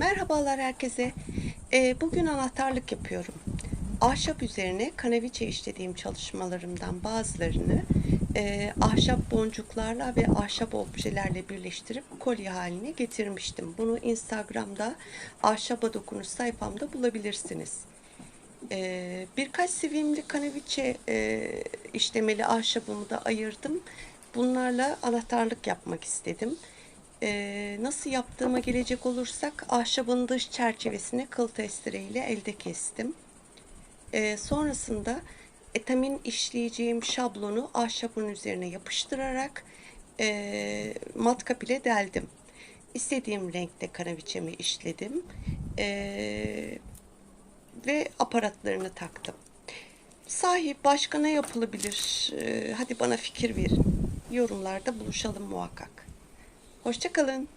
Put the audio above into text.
Merhabalar herkese. Ee, bugün anahtarlık yapıyorum. Ahşap üzerine kanaviçe işlediğim çalışmalarımdan bazılarını e, ahşap boncuklarla ve ahşap objelerle birleştirip kolye haline getirmiştim. Bunu Instagram'da ahşaba dokunuş sayfamda bulabilirsiniz. Ee, birkaç sevimli kanaviçe e, işlemeli ahşabımı da ayırdım. Bunlarla anahtarlık yapmak istedim. Ee, nasıl yaptığıma gelecek olursak ahşabın dış çerçevesini kıl testereyle elde kestim. Ee, sonrasında etamin işleyeceğim şablonu ahşabın üzerine yapıştırarak e, matkap ile deldim. İstediğim renkte kanaviçemi işledim. Ee, ve aparatlarını taktım. Sahi başka ne yapılabilir? Ee, hadi bana fikir verin. Yorumlarda buluşalım muhakkak. Hoşçakalın.